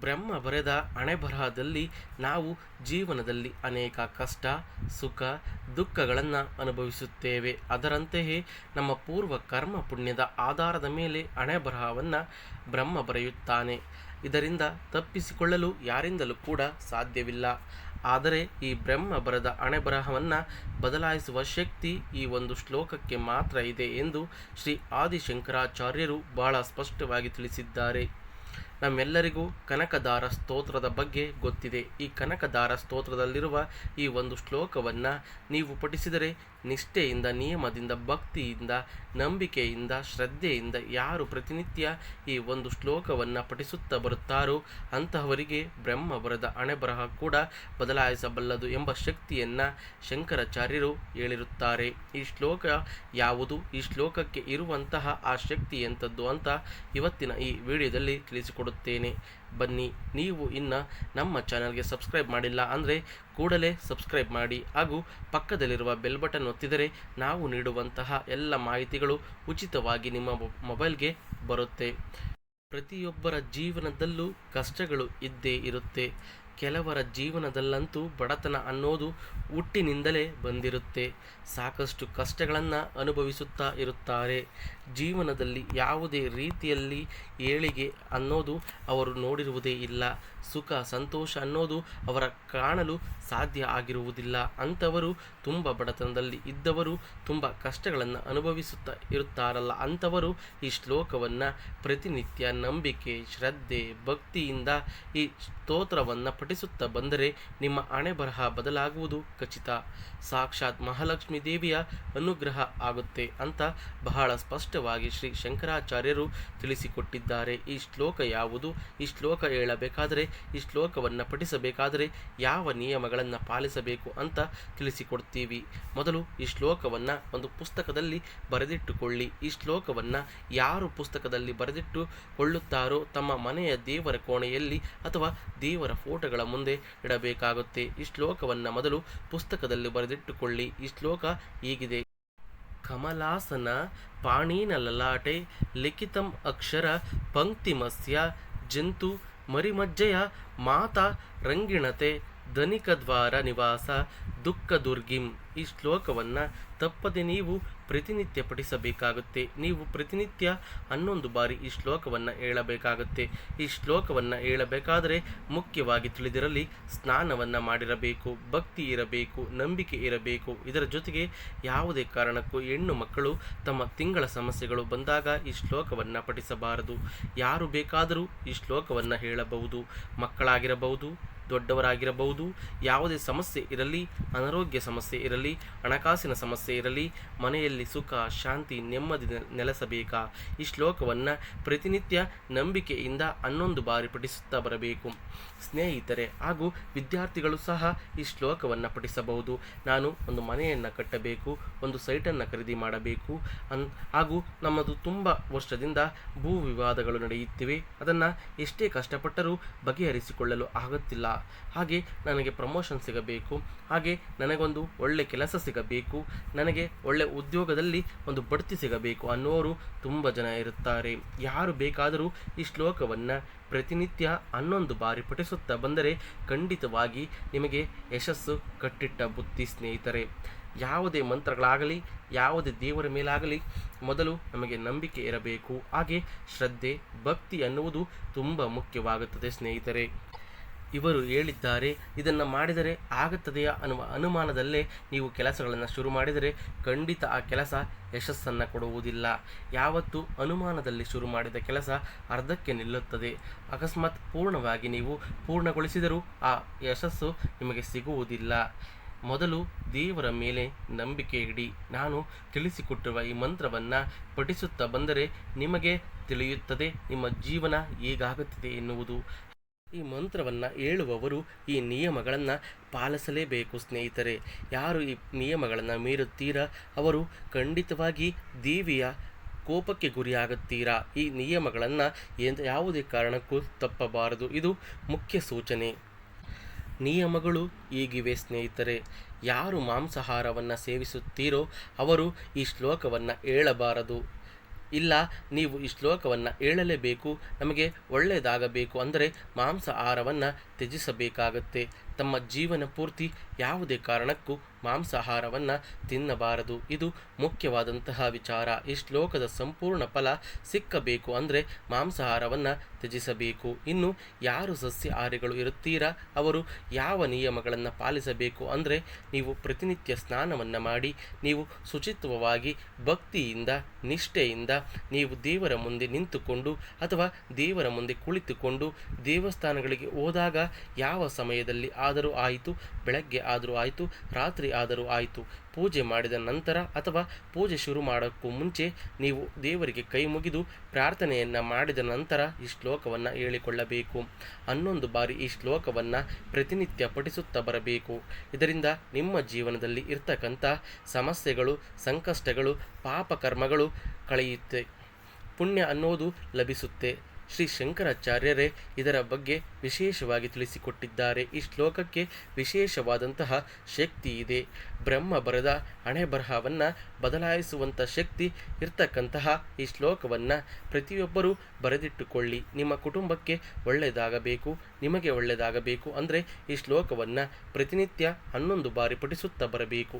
ಬ್ರಹ್ಮ ಬರೆದ ಅಣೆಬರಹದಲ್ಲಿ ನಾವು ಜೀವನದಲ್ಲಿ ಅನೇಕ ಕಷ್ಟ, ಸುಖ, ದುಃಖಗಳನ್ನು ಅನುಭವಿಸುತ್ತೇವೆ. ಅದರಂತೆಯೇ ನಮ್ಮ ಪೂರ್ವ ಕರ್ಮ ಪುಣ್ಯದ ಆಧಾರದ ಮೇಲೆ ಅಣೆಬರಹವನ್ನು ಬ್ರಹ್ಮ ಬರೆಯುತ್ತಾನೆ. ಇದರಿಂದ ತಪ್ಪಿಸಿಕೊಳ್ಳಲು ಯಾರಿಂದಲೂ ಕೂಡ ಸಾಧ್ಯವಿಲ್ಲ. ಆದರೆ ಈ ಬ್ರಹ್ಮ ಬರದ ಅಣೆಬರಹವನ್ನು ಬದಲಾಯಿಸುವ ಶಕ್ತಿ ಈ ಒಂದು ಶ್ಲೋಕಕ್ಕೆ ಮಾತ್ರ ಇದೆ ಎಂದು ಶ್ರೀ ಆದಿಶಂಕರಾಚಾರ್ಯರು ಬಹಳ ಸ್ಪಷ್ಟವಾಗಿ ತಿಳಿಸಿದ್ದಾರೆ. ನಮ್ಮೆಲ್ಲರಿಗೂ ಕನಕದಾರ ಸ್ತೋತ್ರದ ಬಗ್ಗೆ ಗೊತ್ತಿದೆ. ಈ ಕನಕದಾರ ಸ್ತೋತ್ರದಲ್ಲಿರುವ ಈ ಒಂದು ಶ್ಲೋಕವನ್ನು ನೀವು ಪಠಿಸಿದರೆ ನಿಷ್ಠೆಯಿಂದ, ನಿಯಮದಿಂದ, ಭಕ್ತಿಯಿಂದ, ನಂಬಿಕೆಯಿಂದ, ಶ್ರದ್ಧೆಯಿಂದ ಯಾರು ಪ್ರತಿನಿತ್ಯ ಈ ಒಂದು ಶ್ಲೋಕವನ್ನು ಪಠಿಸುತ್ತಾ ಬರುತ್ತಾರೋ ಅಂತಹವರಿಗೆ ಬ್ರಹ್ಮ ಬರದ ಹಣೆಬರಹ ಕೂಡ ಬದಲಾಯಿಸಬಲ್ಲದು ಎಂಬ ಶಕ್ತಿಯನ್ನು ಶಂಕರಾಚಾರ್ಯರು ಹೇಳಿರುತ್ತಾರೆ. ಈ ಶ್ಲೋಕ ಯಾವುದು? ಈ ಶ್ಲೋಕಕ್ಕೆ ಇರುವಂತಹ ಆ ಶಕ್ತಿ ಎಂಥದ್ದು ಅಂತ ಇವತ್ತಿನ ಈ ವಿಡಿಯೋದಲ್ಲಿ ತಿಳಿಸಿಕೊಡುತ್ತೇನೆ ಬನ್ನಿ, ನೀವು ಇನ್ನು ನಮ್ಮ ಚಾನಲ್ಗೆ ಸಬ್ಸ್ಕ್ರೈಬ್ ಮಾಡಿಲ್ಲ ಅಂದರೆ ಕೂಡಲೇ ಸಬ್ಸ್ಕ್ರೈಬ್ ಮಾಡಿ ಹಾಗೂ ಪಕ್ಕದಲ್ಲಿರುವ ಬೆಲ್ ಬಟನ್ ಒತ್ತಿದರೆ ನಾವು ನೀಡುವಂತಹ ಎಲ್ಲ ಮಾಹಿತಿಗಳು ಉಚಿತವಾಗಿ ನಿಮ್ಮ ಮೊಬೈಲ್ಗೆ ಬರುತ್ತೆ. ಪ್ರತಿಯೊಬ್ಬರ ಜೀವನದಲ್ಲೂ ಕಷ್ಟಗಳು ಇದ್ದೇ ಇರುತ್ತೆ. ಕೆಲವರ ಜೀವನದಲ್ಲಂತೂ ಬಡತನ ಅನ್ನೋದು ಹುಟ್ಟಿನಿಂದಲೇ ಬಂದಿರುತ್ತೆ. ಸಾಕಷ್ಟು ಕಷ್ಟಗಳನ್ನು ಅನುಭವಿಸುತ್ತಾ ಇರುತ್ತಾರೆ. ಜೀವನದಲ್ಲಿ ಯಾವುದೇ ರೀತಿಯಲ್ಲಿ ಏಳಿಗೆ ಅನ್ನೋದು ಅವರು ನೋಡಿರುವುದೇ ಇಲ್ಲ. ಸುಖ, ಸಂತೋಷ ಅನ್ನೋದು ಅವರ ಕಾಣಲು ಸಾಧ್ಯ ಆಗಿರುವುದಿಲ್ಲ. ಅಂಥವರು ತುಂಬ ಬಡತನದಲ್ಲಿ ಇದ್ದವರು ತುಂಬ ಕಷ್ಟಗಳನ್ನು ಅನುಭವಿಸುತ್ತಾ ಇರುತ್ತಾರಲ್ಲ. ಅಂಥವರು ಈ ಶ್ಲೋಕವನ್ನು ಪ್ರತಿನಿತ್ಯ ನಂಬಿಕೆ, ಶ್ರದ್ಧೆ, ಭಕ್ತಿಯಿಂದ ಈ ಸ್ತೋತ್ರವನ್ನು ಪಠಿಸುತ್ತಾ ಬಂದರೆ ನಿಮ್ಮ ಹಣೆ ಬರಹ ಬದಲಾಗುವುದು ಖಚಿತ. ಸಾಕ್ಷಾತ್ ಮಹಾಲಕ್ಷ್ಮೀ ದೇವಿಯ ಅನುಗ್ರಹ ಆಗುತ್ತೆ ಅಂತ ಬಹಳ ಸ್ಪಷ್ಟವಾಗಿ ಶ್ರೀ ಶಂಕರಾಚಾರ್ಯರು ತಿಳಿಸಿಕೊಟ್ಟಿದ್ದಾರೆ. ಈ ಶ್ಲೋಕ ಯಾವುದು? ಈ ಶ್ಲೋಕ ಹೇಳಬೇಕಾದರೆ, ಈ ಶ್ಲೋಕವನ್ನು ಪಠಿಸಬೇಕಾದರೆ ಯಾವ ನಿಯಮಗಳನ್ನು ಪಾಲಿಸಬೇಕು ಅಂತ ತಿಳಿಸಿಕೊಡ್ತೀವಿ. ಮೊದಲು ಈ ಶ್ಲೋಕವನ್ನು ಒಂದು ಪುಸ್ತಕದಲ್ಲಿ ಬರೆದಿಟ್ಟುಕೊಳ್ಳಿ. ಈ ಶ್ಲೋಕವನ್ನು ಯಾರು ಪುಸ್ತಕದಲ್ಲಿ ಬರೆದಿಟ್ಟುಕೊಳ್ಳುತ್ತಾರೋ ತಮ್ಮ ಮನೆಯ ದೇವರ ಕೋಣೆಯಲ್ಲಿ ಅಥವಾ ದೇವರ ಫೋಟೋಗಳ ಮುಂದೆ ಇಡಬೇಕಾಗುತ್ತೆ. ಈ ಶ್ಲೋಕವನ್ನು ಮೊದಲು ಪುಸ್ತಕದಲ್ಲಿ ಬರೆದಿಟ್ಟುಕೊಳ್ಳಿ. ಈ ಶ್ಲೋಕ ಹೀಗಿದೆ. ಕಮಲಾಸನ ಪಾಣಿನ ಲಲಾಟೆ ಲಿಖಿತಂ ಅಕ್ಷರ ಪಂಕ್ತಿಮಸ್ಯ ಜಂತು ಮರಿಮಜ್ಜೆಯ ಮಾತಾ ರಂಗಿಣತೆ ಧನಿಕದ್ವಾರ ನಿವಾಸ, ದುಃಖ ದುರ್ಗಿಂ. ಈ ಶ್ಲೋಕವನ್ನು ತಪ್ಪದೆ ನೀವು ಪ್ರತಿನಿತ್ಯ ಪಠಿಸಬೇಕಾಗುತ್ತೆ ನೀವು ಪ್ರತಿನಿತ್ಯ ಹನ್ನೊಂದು ಬಾರಿ ಈ ಶ್ಲೋಕವನ್ನು ಹೇಳಬೇಕಾಗುತ್ತೆ. ಈ ಶ್ಲೋಕವನ್ನು ಹೇಳಬೇಕಾದರೆ ಮುಖ್ಯವಾಗಿ ತಿಳಿದಿರಲಿ, ಸ್ನಾನವನ್ನು ಮಾಡಿರಬೇಕು, ಭಕ್ತಿ ಇರಬೇಕು, ನಂಬಿಕೆ ಇರಬೇಕು. ಇದರ ಜೊತೆಗೆ ಯಾವುದೇ ಕಾರಣಕ್ಕೂ ಹೆಣ್ಣು ಮಕ್ಕಳು ತಮ್ಮ ತಿಂಗಳ ಸಮಸ್ಯೆಗಳು ಬಂದಾಗ ಈ ಶ್ಲೋಕವನ್ನು ಪಠಿಸಬಾರದು. ಯಾರು ಬೇಕಾದರೂ ಈ ಶ್ಲೋಕವನ್ನು ಹೇಳಬಹುದು. ಮಕ್ಕಳಾಗಿರಬಹುದು ದೊಡ್ಡವರಾಗಿರಬಹುದು. ಯಾವುದೇ ಸಮಸ್ಯೆ ಇರಲಿ, ಅನಾರೋಗ್ಯ ಸಮಸ್ಯೆ ಇರಲಿ, ಹಣಕಾಸಿನ ಸಮಸ್ಯೆ ಇರಲಿ, ಮನೆಯಲ್ಲಿ ಸುಖ, ಶಾಂತಿ, ನೆಮ್ಮದಿ ನೆಲೆಸಬೇಕಾ? ಈ ಶ್ಲೋಕವನ್ನು ಪ್ರತಿನಿತ್ಯ ನಂಬಿಕೆಯಿಂದ ಹನ್ನೊಂದು ಬಾರಿ ಪಠಿಸುತ್ತಾ ಬರಬೇಕು. ಸ್ನೇಹಿತರೆ ಹಾಗೂ ವಿದ್ಯಾರ್ಥಿಗಳು ಸಹ ಈ ಶ್ಲೋಕವನ್ನು ಪಠಿಸಬಹುದು. ನಾನು ಒಂದು ಮನೆಯನ್ನು ಕಟ್ಟಬೇಕು, ಒಂದು ಸೈಟನ್ನು ಖರೀದಿ ಮಾಡಬೇಕು. ಅನ್, ಹಾಗೂ ನಮ್ಮದು ತುಂಬ ವರ್ಷದಿಂದ ಭೂ ವಿವಾದಗಳು ನಡೆಯುತ್ತಿವೆ. ಅದನ್ನು ಎಷ್ಟೇ ಕಷ್ಟಪಟ್ಟರೂ ಬಗೆಹರಿಸಿಕೊಳ್ಳಲು ಆಗುತ್ತಿಲ್ಲ. ಹಾಗೆ ನನಗೆ ಪ್ರಮೋಷನ್ ಸಿಗಬೇಕು, ಹಾಗೆ ನನಗೊಂದು ಒಳ್ಳೆ ಕೆಲಸ ಸಿಗಬೇಕು, ನನಗೆ ಒಳ್ಳೆ ಉದ್ಯೋಗದಲ್ಲಿ ಒಂದು ಬಡ್ತಿ ಸಿಗಬೇಕು ಅನ್ನೋರು ತುಂಬ ಜನ ಇರುತ್ತಾರೆ. ಯಾರು ಬೇಕಾದರೂ ಈ ಶ್ಲೋಕವನ್ನು ಪ್ರತಿನಿತ್ಯ ಹನ್ನೊಂದು ಬಾರಿ ಪಠಿಸುತ್ತಾ ಬಂದರೆ ಖಂಡಿತವಾಗಿ ನಿಮಗೆ ಯಶಸ್ಸು, ಕಟ್ಟಿಟ್ಟ ಬುದ್ಧಿ ಸ್ನೇಹಿತರೆ. ಯಾವುದೇ ಮಂತ್ರಗಳಾಗಲಿ, ಯಾವುದೇ ದೇವರ ಮೇಲಾಗಲಿ ಮೊದಲು ನಮಗೆ ನಂಬಿಕೆ ಇರಬೇಕು. ಹಾಗೆ ಶ್ರದ್ಧೆ, ಭಕ್ತಿ ಅನ್ನುವುದು ತುಂಬ ಮುಖ್ಯವಾಗುತ್ತದೆ ಸ್ನೇಹಿತರೆ. ಇವರು ಹೇಳಿದ್ದಾರೆ, ಇದನ್ನು ಮಾಡಿದರೆ ಆಗುತ್ತದೆಯಾ ಅನ್ನುವ ಅನುಮಾನದಲ್ಲೇ ನೀವು ಕೆಲಸಗಳನ್ನು ಶುರು ಮಾಡಿದರೆ ಖಂಡಿತ ಆ ಕೆಲಸ ಯಶಸ್ಸನ್ನು ಕೊಡುವುದಿಲ್ಲ. ಯಾವತ್ತು ಅನುಮಾನದಲ್ಲಿ ಶುರು ಮಾಡಿದ ಕೆಲಸ ಅರ್ಧಕ್ಕೆ ನಿಲ್ಲುತ್ತದೆ. ಅಕಸ್ಮಾತ್ ಪೂರ್ಣವಾಗಿ ನೀವು ಪೂರ್ಣಗೊಳಿಸಿದರೂ ಆ ಯಶಸ್ಸು ನಿಮಗೆ ಸಿಗುವುದಿಲ್ಲ. ಮೊದಲು ದೇವರ ಮೇಲೆ ನಂಬಿಕೆ ಇಡಿ. ನಾನು ತಿಳಿಸಿಕೊಟ್ಟಿರುವ ಈ ಮಂತ್ರವನ್ನು ಪಠಿಸುತ್ತಾ ಬಂದರೆ ನಿಮಗೆ ತಿಳಿಯುತ್ತದೆ. ನಿಮ್ಮ ಜೀವನ ಹೇಗಾಗುತ್ತಿದೆ ಎನ್ನುವುದು. ಈ ಮಂತ್ರವನ್ನು ಹೇಳುವವರು ಈ ನಿಯಮಗಳನ್ನು ಪಾಲಿಸಲೇಬೇಕು ಸ್ನೇಹಿತರೆ. ಯಾರು ಈ ನಿಯಮಗಳನ್ನು ಮೀರುತ್ತೀರಾ? ಅವರು ಖಂಡಿತವಾಗಿ ದೇವಿಯ ಕೋಪಕ್ಕೆ ಗುರಿಯಾಗುತ್ತೀರಾ? ಈ ನಿಯಮಗಳನ್ನು ಯಾವುದೇ ಕಾರಣಕ್ಕೂ ತಪ್ಪಬಾರದು. ಇದು ಮುಖ್ಯ ಸೂಚನೆ. ನಿಯಮಗಳು ಈಗಿವೆ ಸ್ನೇಹಿತರೆ. ಯಾರು ಮಾಂಸಾಹಾರವನ್ನು ಸೇವಿಸುತ್ತೀರೋ ಅವರು ಈ ಶ್ಲೋಕವನ್ನು ಹೇಳಬಾರದು. ಇಲ್ಲ ನೀವು ಈ ಶ್ಲೋಕವನ್ನು ಹೇಳಲೇಬೇಕು ನಮಗೆ ಒಳ್ಳೆಯದಾಗಬೇಕು ಅಂದರೆ ಮಾಂಸ ಆಹಾರವನ್ನು ತ್ಯಜಿಸಬೇಕಾಗತ್ತೆ. ತಮ್ಮ ಜೀವನ ಪೂರ್ತಿ ಯಾವುದೇ ಕಾರಣಕ್ಕೂ ಮಾಂಸಾಹಾರವನ್ನು ತಿನ್ನಬಾರದು. ಇದು ಮುಖ್ಯವಾದಂತಹ ವಿಚಾರ. ಈ ಶ್ಲೋಕದ ಸಂಪೂರ್ಣ ಫಲ ಸಿಕ್ಕಬೇಕು ಅಂದರೆ ಮಾಂಸಾಹಾರವನ್ನು ತ್ಯಜಿಸಬೇಕು. ಇನ್ನು ಯಾರು ಸಸ್ಯಹಾರಿಗಳು ಇರುತ್ತೀರಾ? ಅವರು ಯಾವ ನಿಯಮಗಳನ್ನು ಪಾಲಿಸಬೇಕು ಅಂದರೆ ನೀವು ಪ್ರತಿನಿತ್ಯ ಸ್ನಾನವನ್ನು ಮಾಡಿ, ನೀವು ಶುಚಿತ್ವವಾಗಿ ಭಕ್ತಿಯಿಂದ, ನಿಷ್ಠೆಯಿಂದ ನೀವು ದೇವರ ಮುಂದೆ ನಿಂತುಕೊಂಡು ಅಥವಾ ದೇವರ ಮುಂದೆ ಕುಳಿತುಕೊಂಡು ದೇವಸ್ಥಾನಗಳಿಗೆ ಹೋದಾಗ ಯಾವ ಸಮಯದಲ್ಲಿ ಆದರೂ ಆಯಿತು, ಬೆಳಗ್ಗೆ ಆದರೂ ಆಯಿತು, ರಾತ್ರಿ ಆದರೂ ಆಯಿತು. ಪೂಜೆ ಮಾಡಿದ ನಂತರ ಅಥವಾ ಪೂಜೆ ಶುರು ಮಾಡೋಕ್ಕೂ ಮುಂಚೆ ನೀವು ದೇವರಿಗೆ ಕೈ ಮುಗಿದು ಪ್ರಾರ್ಥನೆಯನ್ನು ಮಾಡಿದ ನಂತರ ಈ ಶ್ಲೋಕವನ್ನು ಹೇಳಿಕೊಳ್ಳಬೇಕು. ಹನ್ನೊಂದು ಬಾರಿ ಈ ಶ್ಲೋಕವನ್ನು ಪ್ರತಿನಿತ್ಯ ಪಠಿಸುತ್ತಾ ಬರಬೇಕು. ಇದರಿಂದ ನಿಮ್ಮ ಜೀವನದಲ್ಲಿ ಇರ್ತಕ್ಕಂಥ ಸಮಸ್ಯೆಗಳು, ಸಂಕಷ್ಟಗಳು ಪಾಪಕರ್ಮಗಳು ಕಳೆಯುತ್ತೆ. ಪುಣ್ಯ ಅನ್ನೋದು ಲಭಿಸುತ್ತೆ. ಶ್ರೀ ಶಂಕರಾಚಾರ್ಯರೇ ಇದರ ಬಗ್ಗೆ ವಿಶೇಷವಾಗಿ ತಿಳಿಸಿಕೊಟ್ಟಿದ್ದಾರೆ. ಈ ಶ್ಲೋಕಕ್ಕೆ ವಿಶೇಷವಾದಂತಹ ಶಕ್ತಿ ಇದೆ. ಬ್ರಹ್ಮ ಬರದ ಹಣೆ ಬರಹವನ್ನು ಬದಲಾಯಿಸುವಂಥ ಶಕ್ತಿ ಇರ್ತಕ್ಕಂತಹ ಈ ಶ್ಲೋಕವನ್ನು ಪ್ರತಿಯೊಬ್ಬರೂ ಬರೆದಿಟ್ಟುಕೊಳ್ಳಿ. ನಿಮ್ಮ ಕುಟುಂಬಕ್ಕೆ ಒಳ್ಳೆಯದಾಗಬೇಕು, ನಿಮಗೆ ಒಳ್ಳೆಯದಾಗಬೇಕು ಅಂದರೆ ಈ ಶ್ಲೋಕವನ್ನು ಪ್ರತಿನಿತ್ಯ ಹನ್ನೊಂದು ಬಾರಿ ಪಠಿಸುತ್ತಾ ಬರಬೇಕು.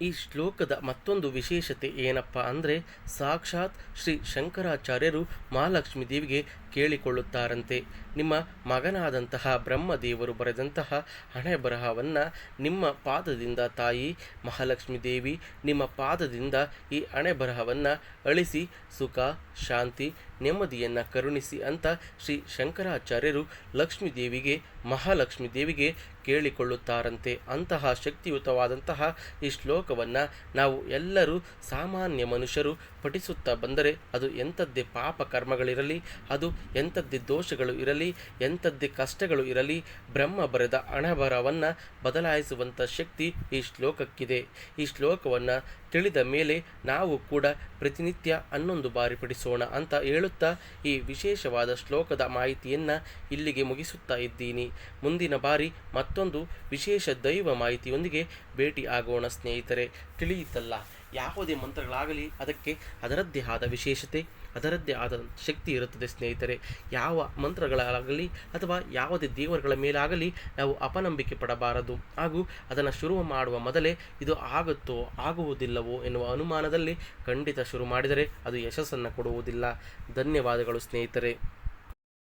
ಈ ಶ್ಲೋಕದ ಮತ್ತೊಂದು ವಿಶೇಷತೆ ಏನಪ್ಪ ಅಂದರೆ ಸಾಕ್ಷಾತ್ ಶ್ರೀ ಶಂಕರಾಚಾರ್ಯರು ಮಹಾಲಕ್ಷ್ಮೀ ದೇವಿಗೆ ಕೇಳಿಕೊಳ್ಳುತ್ತಾರಂತೆ. ನಿಮ್ಮ ಮಗನಾದಂತಹ ಬ್ರಹ್ಮದೇವರು ಬರೆದಂತಹ ಹಣೆ ಬರಹವನ್ನು ನಿಮ್ಮ ಪಾದದಿಂದ ತಾಯಿ ಮಹಾಲಕ್ಷ್ಮೀ ದೇವಿ ನಿಮ್ಮ ಪಾದದಿಂದ ಈ ಹಣೆ ಬರಹವನ್ನು ಅಳಿಸಿ ಸುಖ, ಶಾಂತಿ ನೆಮ್ಮದಿಯನ್ನು ಕರುಣಿಸಿ ಅಂತ ಶ್ರೀ ಶಂಕರಾಚಾರ್ಯರು ಲಕ್ಷ್ಮೀ ದೇವಿಗೆ ಮಹಾಲಕ್ಷ್ಮೀ ದೇವಿಗೆ ಕೇಳಿಕೊಳ್ಳುತ್ತಾರಂತೆ. ಅಂತಹ ಶಕ್ತಿಯುತವಾದಂತಹ ಈ ಶ್ಲೋಕವನ್ನು ನಾವು ಎಲ್ಲರೂ ಸಾಮಾನ್ಯ ಮನುಷ್ಯರು ಪಠಿಸುತ್ತಾ ಬಂದರೆ ಅದು ಎಂಥದ್ದೇ ಪಾಪ ಕರ್ಮಗಳಿರಲಿ, ಅದು ಎಂಥದ್ದೇ ದೋಷಗಳು ಇರಲಿ, ಎಂಥದ್ದೇ ಕಷ್ಟಗಳು ಇರಲಿ, ಬ್ರಹ್ಮ ಬರೆದ ಅಣಬರವನ್ನು ಬದಲಾಯಿಸುವಂಥ ಶಕ್ತಿ ಈ ಶ್ಲೋಕಕ್ಕಿದೆ. ಈ ಶ್ಲೋಕವನ್ನು ತಿಳಿದ ಮೇಲೆ ನಾವು ಕೂಡ ಪ್ರತಿನಿತ್ಯ ಹನ್ನೊಂದು ಬಾರಿ ಪಠಿಸೋಣ ಅಂತ ಹೇಳುತ್ತಾ ಈ ವಿಶೇಷವಾದ ಶ್ಲೋಕದ ಮಾಹಿತಿಯನ್ನು ಇಲ್ಲಿಗೆ ಮುಗಿಸುತ್ತಾ ಇದ್ದೀನಿ. ಮುಂದಿನ ಬಾರಿ ಮತ್ತೊಂದು ವಿಶೇಷ ದೈವ ಮಾಹಿತಿಯೊಂದಿಗೆ ಭೇಟಿ ಆಗೋಣ ಸ್ನೇಹಿತರೆ. ತಿಳಿಯುತ್ತಲ್ಲ ಯಾವುದೇ ಮಂತ್ರಗಳಾಗಲಿ, ಅದಕ್ಕೆ ಅದರದ್ದೇ ಆದ ವಿಶೇಷತೆ, ಅದರದ್ದೇ ಆದ ಶಕ್ತಿ ಇರುತ್ತದೆ ಸ್ನೇಹಿತರೆ. ಯಾವ ಮಂತ್ರಗಳಾಗಲಿ ಅಥವಾ ಯಾವುದೇ ದೇವರುಗಳ ಮೇಲಾಗಲಿ ನಾವು ಅಪನಂಬಿಕೆ ಪಡಬಾರದು. ಹಾಗೂ ಅದನ್ನು ಶುರು ಮಾಡುವ ಮೊದಲೇ ಇದು ಆಗುತ್ತೋ, ಆಗುವುದಿಲ್ಲವೋ ಎನ್ನುವ ಅನುಮಾನದಲ್ಲಿ ಖಂಡಿತ ಶುರು ಮಾಡಿದರೆ ಅದು ಯಶಸ್ಸನ್ನು ಕೊಡುವುದಿಲ್ಲ. ಧನ್ಯವಾದಗಳು ಸ್ನೇಹಿತರೆ.